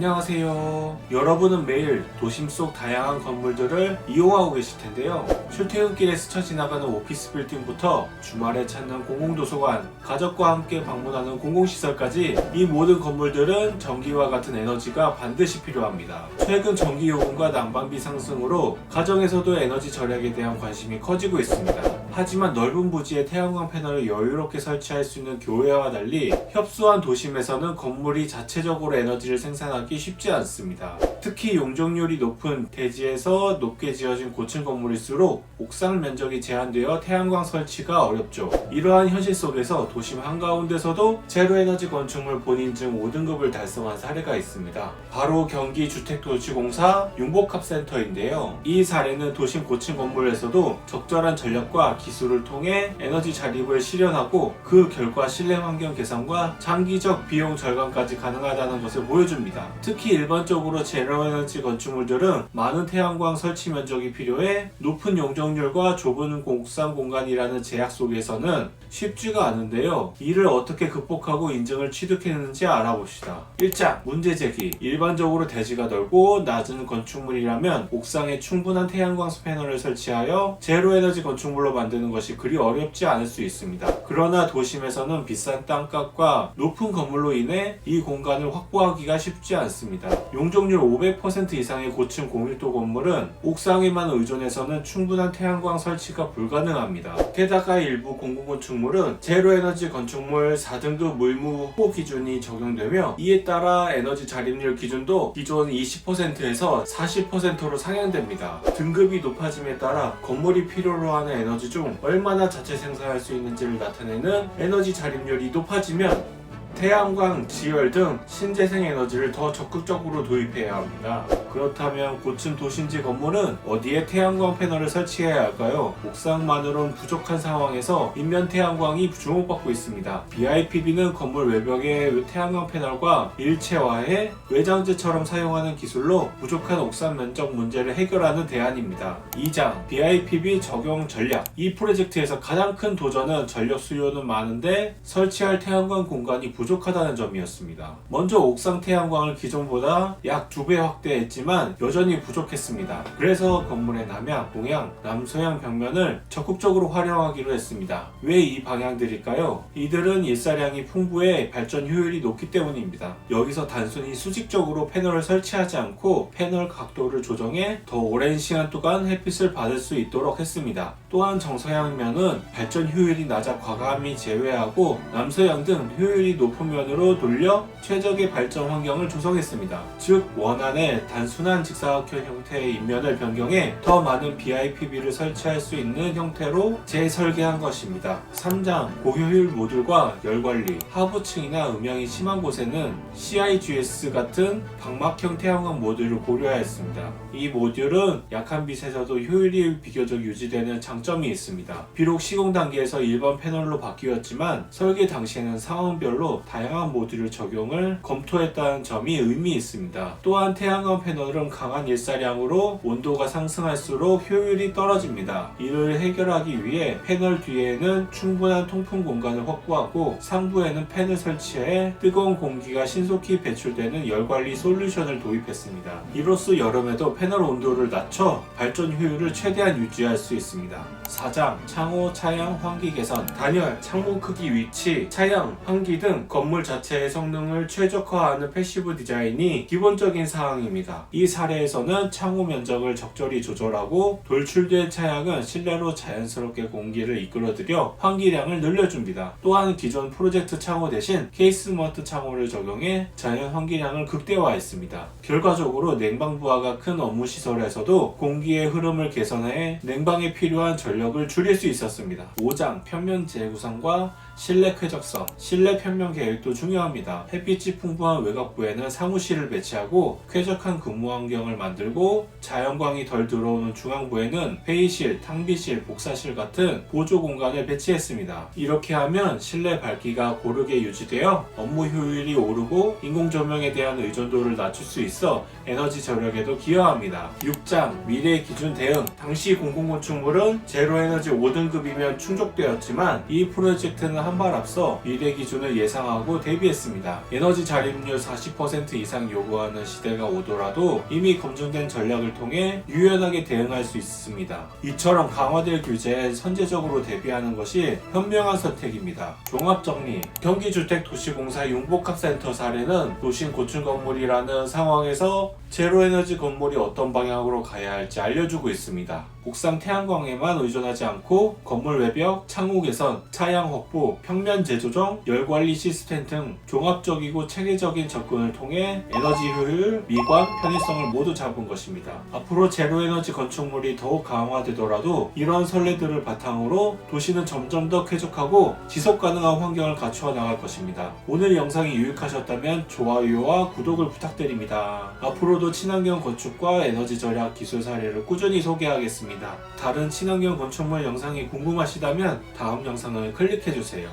안녕하세요. 여러분은 매일 도심 속 다양한 건물들을 이용하고 계실 텐데요. 출퇴근길에 스쳐 지나가는 오피스 빌딩부터 주말에 찾는 공공도서관, 가족과 함께 방문하는 공공시설까지 이 모든 건물들은 전기와 같은 에너지가 반드시 필요합니다. 최근 전기 요금과 난방비 상승으로 가정에서도 에너지 절약에 대한 관심이 커지고 있습니다. 하지만 넓은 부지에 태양광 패널을 여유롭게 설치할 수 있는 교외와 달리 협소한 도심에서는 건물이 자체적으로 에너지를 생산하기 쉽지 않습니다. 특히 용적률이 높은 대지에서 높게 지어진 고층 건물일수록 옥상 면적이 제한되어 태양광 설치가 어렵죠. 이러한 현실 속에서 도심 한가운데서도 제로에너지 건축물 본인증 5등급을 달성한 사례가 있습니다. 바로 경기 주택도시공사 융복합센터인데요. 이 사례는 도심 고층 건물에서도 적절한 전략과 기술을 통해 에너지 자립을 실현하고 그 결과 실내 환경 개선과 장기적 비용 절감까지 가능하다는 것을 보여줍니다. 특히 일반적으로 제로 에너지 건축물들은 많은 태양광 설치 면적이 필요해 높은 용적률과 좁은 옥상 공간이라는 제약 속에서는 쉽지가 않은데요. 이를 어떻게 극복하고 인증을 취득했는지 알아봅시다. 1장 문제 제기 일반적으로 대지가 넓고 낮은 건축물이라면 옥상에 충분한 태양광 패널을 설치하여 제로 에너지 건축물로 만드는 것이 그리 어렵지 않을 수 있습니다. 그러나 도심에서는 비싼 땅값과 높은 건물로 인해 이 공간을 확보하기가 쉽지 않습니다. 용적률 500% 이상의 고층 공일도 건물은 옥상에만 의존해서는 충분한 태양광 설치가 불가능합니다. 게다가 일부 공공건축물은 제로에너지 건축물 4등급 물무호 기준이 적용되며 이에 따라 에너지 자립률 기준도 기존 20%에서 40%로 상향됩니다. 등급이 높아짐에 따라 건물이 필요로 하는 에너지 중 얼마나 자체 생산할 수 있는지를 나타내는 에너지 자립률이 높아지면 태양광, 지열 등 신재생 에너지를 더 적극적으로 도입해야 합니다. 그렇다면 고층 도심지 건물은 어디에 태양광 패널을 설치해야 할까요? 옥상만으론 부족한 상황에서 인면 태양광이 주목받고 있습니다. BIPB는 건물 외벽에 태양광 패널과 일체화해 외장재처럼 사용하는 기술로 부족한 옥상 면적 문제를 해결하는 대안입니다. 2장 BIPB 적용 전략 이 프로젝트에서 가장 큰 도전은 전력 수요는 많은데 설치할 태양광 공간이 부족 하다는 점이었습니다. 먼저 옥상 태양광을 기존보다 약두배 확대했지만 여전히 부족했습니다. 그래서 건물의 남향, 동향, 남서향 벽면을 적극적으로 활용하기로 했습니다. 왜 이 방향들일까요? 이들은 일사량이 풍부해 발전 효율이 높기 때문입니다. 여기서 단순히 수직적으로 패널을 설치하지 않고 패널 각도를 조정해 더 오랜 시간 동안 햇빛을 받을 수 있도록 했습니다. 또한 정서향면은 발전 효율이 낮아 과감히 제외하고 남서향 등 효율이 높은 면으로 돌려 최적의 발전 환경을 조성했습니다. 즉 원안의 단순한 직사각형 형태의 인면을 변경해 더 많은 BIPB를 설치할 수 있는 형태로 재설계한 것입니다. 3장 고효율 모듈과 열관리 하부층이나 음향이 심한 곳에는 CIGS 같은 방막형 태양광 모듈을 고려하였습니다. 이 모듈은 약한 빛에서도 효율이 비교적 유지되는 장점이 있습니다. 비록 시공 단계에서 일반 패널로 바뀌었지만 설계 당시에는 상황별로 다양한 모듈을 적용을 검토했다는 점이 의미 있습니다. 또한 태양광 패널은 강한 일사량으로 온도가 상승할수록 효율이 떨어집니다. 이를 해결하기 위해 패널 뒤에는 충분한 통풍 공간을 확보하고 상부에는 팬을 설치해 뜨거운 공기가 신속히 배출되는 열관리 솔루션을 도입했습니다. 이로써 여름에도 패널 온도를 낮춰 발전 효율을 최대한 유지할 수 있습니다. 4장 창호, 차양, 환기 개선 단열, 창문 크기 위치, 차양, 환기 등 건물 자체의 성능을 최적화하는 패시브 디자인이 기본적인 사항입니다. 이 사례에서는 창호 면적을 적절히 조절하고 돌출된 차양은 실내로 자연스럽게 공기를 이끌어들여 환기량을 늘려줍니다. 또한 기존 프로젝트 창호 대신 케이스먼트 창호를 적용해 자연 환기량을 극대화했습니다. 결과적으로 냉방 부하가 큰 업무 시설에서도 공기의 흐름을 개선해 냉방에 필요한 전력을 줄일 수 있었습니다. 5장 평면 재구성과 실내 쾌적성, 실내 평면 계획도 중요합니다. 햇빛이 풍부한 외곽부에는 사무실을 배치하고 쾌적한 근무 환경을 만들고 자연광이 덜 들어오는 중앙부에는 회의실, 탕비실, 복사실 같은 보조 공간을 배치했습니다. 이렇게 하면 실내 밝기가 고르게 유지되어 업무 효율이 오르고 인공 조명에 대한 의존도를 낮출 수 있어 에너지 절약에도 기여합니다. 6장 미래 기준 대응 당시 공공건축물은 제로 에너지 5등급이면 충족되었지만 이 프로젝트는 한 발 앞서 미래 기준을 예상하고 확장하고 대비했습니다. 에너지 자립률 40% 이상 요구하는 시대가 오더라도 이미 검증된 전략을 통해 유연하게 대응할 수 있습니다. 이처럼 강화될 규제에 선제적으로 대비하는 것이 현명한 선택입니다. 종합정리 경기주택도시공사 융복합센터 사례는 도심 고층 건물이라는 상황에서 제로에너지 건물이 어떤 방향으로 가야 할지 알려주고 있습니다. 옥상 태양광에만 의존하지 않고 건물 외벽, 창호 개선, 차양 확보, 평면 재조정, 열 관리 시스템 등 종합적이고 체계적인 접근을 통해 에너지 효율, 미관, 편의성을 모두 잡은 것입니다. 앞으로 제로에너지 건축물이 더욱 강화되더라도 이런 선례들을 바탕으로 도시는 점점 더 쾌적하고 지속 가능한 환경을 갖추어 나갈 것입니다. 오늘 영상이 유익하셨다면 좋아요와 구독을 부탁드립니다. 앞으로도 친환경 건축과 에너지 절약 기술 사례를 꾸준히 소개하겠습니다. 다른 친환경 건축물 영상이 궁금하시다면 다음 영상을 클릭해주세요.